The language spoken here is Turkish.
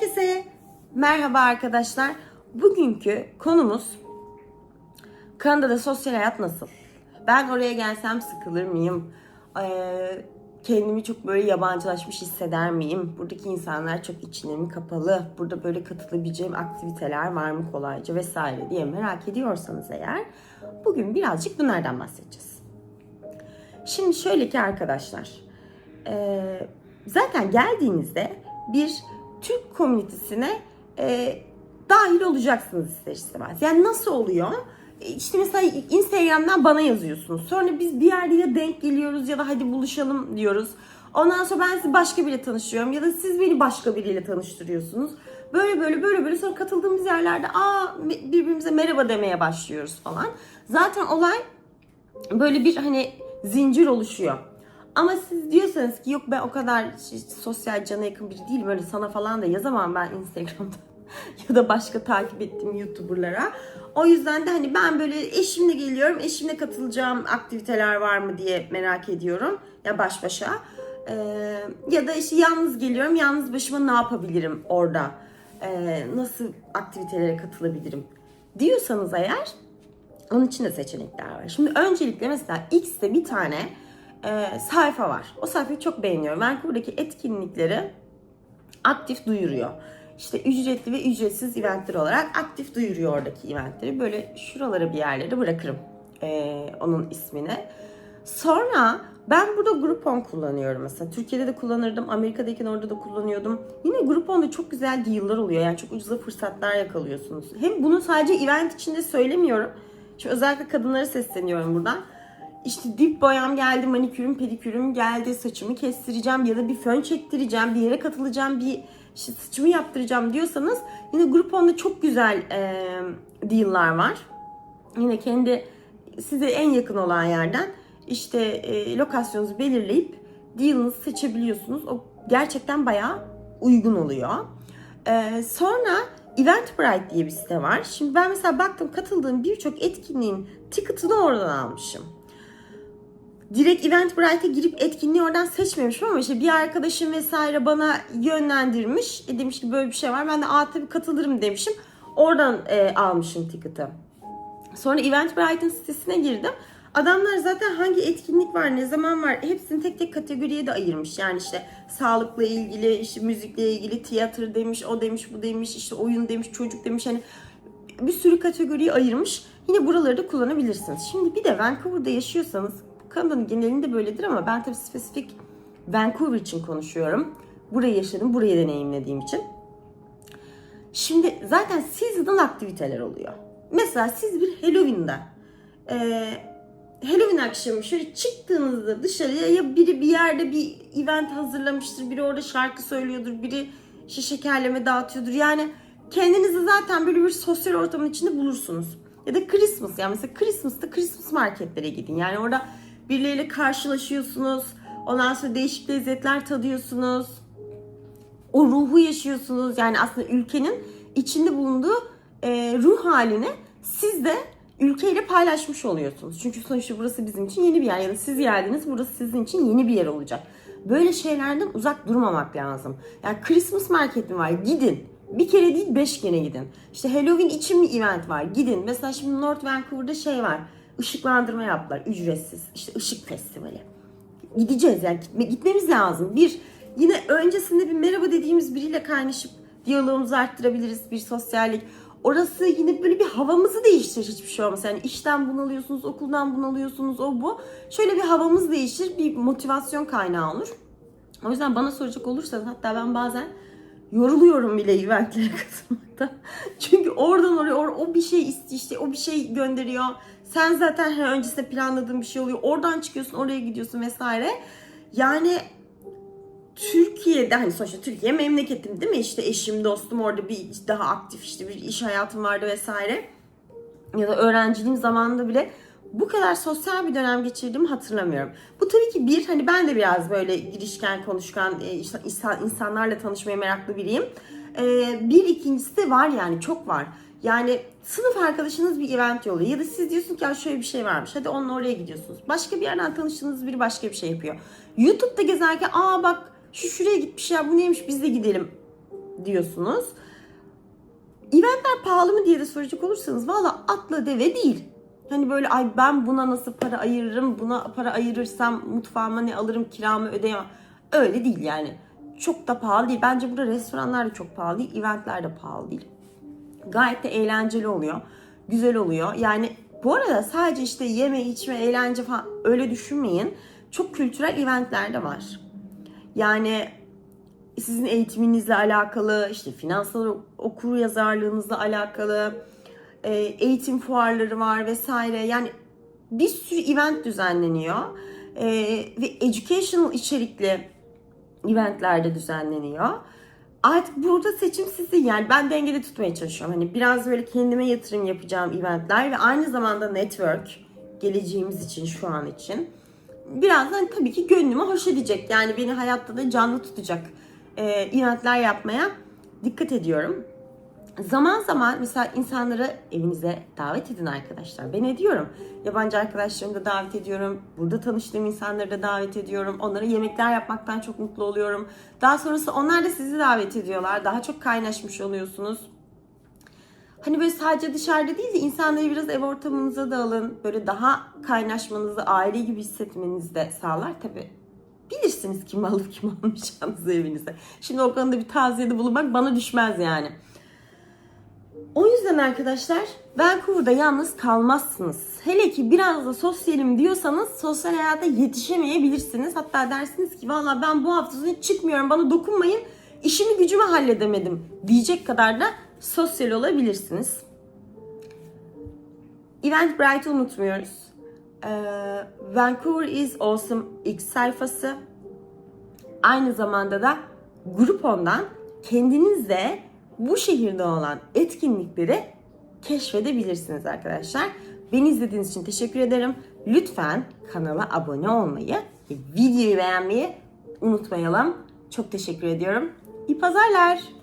Herkese merhaba arkadaşlar. Bugünkü konumuz Kanada'da sosyal hayat nasıl? Ben oraya gelsem sıkılır mıyım? Ee, kendimi çok böyle yabancılaşmış hisseder miyim? Buradaki insanlar çok içine mi kapalı? Burada böyle katılabileceğim aktiviteler var mı kolayca vesaire diye merak ediyorsanız eğer bugün birazcık bunlardan bahsedeceğiz. Şimdi şöyle ki arkadaşlar, e, zaten geldiğinizde bir Türk komünitesine e, dahil olacaksınız ister istemez. Yani nasıl oluyor? E, İşte mesela Instagram'dan bana yazıyorsunuz. Sonra biz bir yerde ya denk geliyoruz ya da hadi buluşalım diyoruz. Ondan sonra ben sizi başka biriyle tanıştırıyorum ya da siz beni başka biriyle tanıştırıyorsunuz. Böyle böyle böyle böyle sonra katıldığımız yerlerde aa birbirimize merhaba demeye başlıyoruz falan. Zaten olay böyle bir hani zincir oluşuyor. Ama siz diyorsanız ki yok ben o kadar sosyal cana yakın biri değilim öyle sana falan da yazamam ben Instagram'da ya da başka takip ettiğim YouTuber'lara. O yüzden de hani ben böyle eşimle geliyorum, eşimle katılacağım aktiviteler var mı diye merak ediyorum ya baş başa. Ee, ya da işte yalnız geliyorum, yalnız başıma ne yapabilirim orada? Ee, nasıl aktivitelere katılabilirim? Diyorsanız eğer onun için de seçenekler var. Şimdi öncelikle mesela X'te bir tane e, sayfa var. O sayfayı çok beğeniyorum. Vancouver'daki etkinlikleri aktif duyuruyor. İşte ücretli ve ücretsiz eventler olarak aktif duyuruyor oradaki eventleri. Böyle şuralara bir yerlere bırakırım e, onun ismini. Sonra ben burada Groupon kullanıyorum mesela. Türkiye'de de kullanırdım. Amerika'dayken orada da kullanıyordum. Yine Groupon'da çok güzel deal'lar oluyor. Yani çok ucuza fırsatlar yakalıyorsunuz. Hem bunu sadece event içinde söylemiyorum. Şu özellikle kadınlara sesleniyorum buradan. İşte dip boyam geldi, manikürüm, pedikürüm geldi, saçımı kestireceğim ya da bir fön çektireceğim, bir yere katılacağım, bir işte saçımı yaptıracağım diyorsanız yine Groupon'da çok güzel e, deal'lar var. Yine kendi size en yakın olan yerden işte e, lokasyonunuzu belirleyip deal'ınızı seçebiliyorsunuz. O gerçekten bayağı uygun oluyor. E, sonra Eventbrite diye bir site var. Şimdi ben mesela baktım katıldığım birçok etkinliğin ticket'ını oradan almışım direkt Eventbrite'e girip etkinliği oradan seçmemişim ama işte bir arkadaşım vesaire bana yönlendirmiş. E demiş ki böyle bir şey var. Ben de aa tabii katılırım demişim. Oradan e, almışım ticket'ı. Sonra Eventbrite'ın sitesine girdim. Adamlar zaten hangi etkinlik var, ne zaman var hepsini tek tek kategoriye de ayırmış. Yani işte sağlıkla ilgili, işte müzikle ilgili, tiyatro demiş, o demiş, bu demiş, işte oyun demiş, çocuk demiş. Hani bir sürü kategoriye ayırmış. Yine buraları da kullanabilirsiniz. Şimdi bir de Vancouver'da yaşıyorsanız Kanada'nın genelinde böyledir ama ben tabii spesifik Vancouver için konuşuyorum. Burayı yaşadım, burayı deneyimlediğim için. Şimdi zaten seasonal aktiviteler oluyor. Mesela siz bir Halloween'da e, Halloween akşamı şöyle çıktığınızda dışarıya ya biri bir yerde bir event hazırlamıştır, biri orada şarkı söylüyordur, biri işte şekerleme dağıtıyordur. Yani kendinizi zaten böyle bir sosyal ortamın içinde bulursunuz. Ya da Christmas yani mesela Christmas'ta Christmas marketlere gidin. Yani orada birileriyle karşılaşıyorsunuz. Ondan sonra değişik lezzetler tadıyorsunuz. O ruhu yaşıyorsunuz. Yani aslında ülkenin içinde bulunduğu e, ruh halini siz de ülkeyle paylaşmış oluyorsunuz. Çünkü sonuçta burası bizim için yeni bir yer. Ya da siz geldiniz burası sizin için yeni bir yer olacak. Böyle şeylerden uzak durmamak lazım. Yani Christmas market mi var? Gidin. Bir kere değil beş kere gidin. İşte Halloween için bir event var. Gidin. Mesela şimdi North Vancouver'da şey var ışıklandırma yaptılar ücretsiz. İşte ışık festivali. Gideceğiz yani gitme, gitmemiz lazım. Bir yine öncesinde bir merhaba dediğimiz biriyle kaynaşıp diyalogumuzu arttırabiliriz. Bir sosyallik. Orası yine böyle bir havamızı değiştirir hiçbir şey olmaz. Yani işten bunalıyorsunuz, okuldan bunalıyorsunuz, o bu. Şöyle bir havamız değişir, bir motivasyon kaynağı olur. O yüzden bana soracak olursanız hatta ben bazen yoruluyorum bile eventlere katılmakta. Çünkü oradan oraya or, o bir şey işte o bir şey gönderiyor. Sen zaten her öncesinde planladığın bir şey oluyor. Oradan çıkıyorsun oraya gidiyorsun vesaire. Yani Türkiye'de hani sonuçta Türkiye memleketim değil mi? İşte eşim, dostum orada bir daha aktif işte bir iş hayatım vardı vesaire. Ya da öğrenciliğim zamanında bile bu kadar sosyal bir dönem geçirdiğimi hatırlamıyorum. Bu tabii ki bir hani ben de biraz böyle girişken konuşkan e, insanlarla tanışmaya meraklı biriyim. E, bir ikincisi de var yani çok var. Yani sınıf arkadaşınız bir event yolluyor ya da siz diyorsunuz ki ya şöyle bir şey varmış hadi onunla oraya gidiyorsunuz. Başka bir yerden tanıştığınız biri başka bir şey yapıyor. YouTube'da gezerken aa bak şu şuraya gitmiş ya bu neymiş biz de gidelim. diyorsunuz. Eventler pahalı mı diye de soracak olursanız valla atla deve değil. Hani böyle ay ben buna nasıl para ayırırım, buna para ayırırsam mutfağıma ne alırım, kiramı ödeyemem. Öyle değil yani. Çok da pahalı değil. Bence burada restoranlar da çok pahalı değil, eventler de pahalı değil. Gayet de eğlenceli oluyor. Güzel oluyor. Yani bu arada sadece işte yeme, içme, eğlence falan öyle düşünmeyin. Çok kültürel eventler de var. Yani sizin eğitiminizle alakalı, işte finansal okur yazarlığınızla alakalı, e, eğitim fuarları var vesaire. Yani bir sürü event düzenleniyor E, ve educational içerikli eventler de düzenleniyor. Artık burada seçim sizin yani ben dengede tutmaya çalışıyorum. Hani biraz böyle kendime yatırım yapacağım eventler ve aynı zamanda network geleceğimiz için şu an için. Birazdan tabii ki gönlüme hoş edecek. Yani beni hayatta da canlı tutacak e, eventler yapmaya dikkat ediyorum. Zaman zaman mesela insanları evinize davet edin arkadaşlar. Ben ediyorum. Yabancı arkadaşlarımı da davet ediyorum. Burada tanıştığım insanları da davet ediyorum. Onlara yemekler yapmaktan çok mutlu oluyorum. Daha sonrası onlar da sizi davet ediyorlar. Daha çok kaynaşmış oluyorsunuz. Hani böyle sadece dışarıda değil de insanları biraz ev ortamınıza da alın. Böyle daha kaynaşmanızı, aile gibi hissetmenizi de sağlar. Tabii bilirsiniz kim alıp kim almayacağınızı evinize. Şimdi o konuda bir tavsiyede bulunmak bana düşmez yani. O yüzden arkadaşlar Vancouver'da yalnız kalmazsınız. Hele ki biraz da sosyalim diyorsanız sosyal hayata yetişemeyebilirsiniz. Hatta dersiniz ki valla ben bu hafta sonu hiç çıkmıyorum bana dokunmayın işimi gücümü halledemedim diyecek kadar da sosyal olabilirsiniz. Eventbrite'ı unutmuyoruz. Ee, Vancouver is Awesome X sayfası. Aynı zamanda da Groupon'dan kendinizde bu şehirde olan etkinlikleri keşfedebilirsiniz arkadaşlar. Beni izlediğiniz için teşekkür ederim. Lütfen kanala abone olmayı ve videoyu beğenmeyi unutmayalım. Çok teşekkür ediyorum. İyi pazarlar.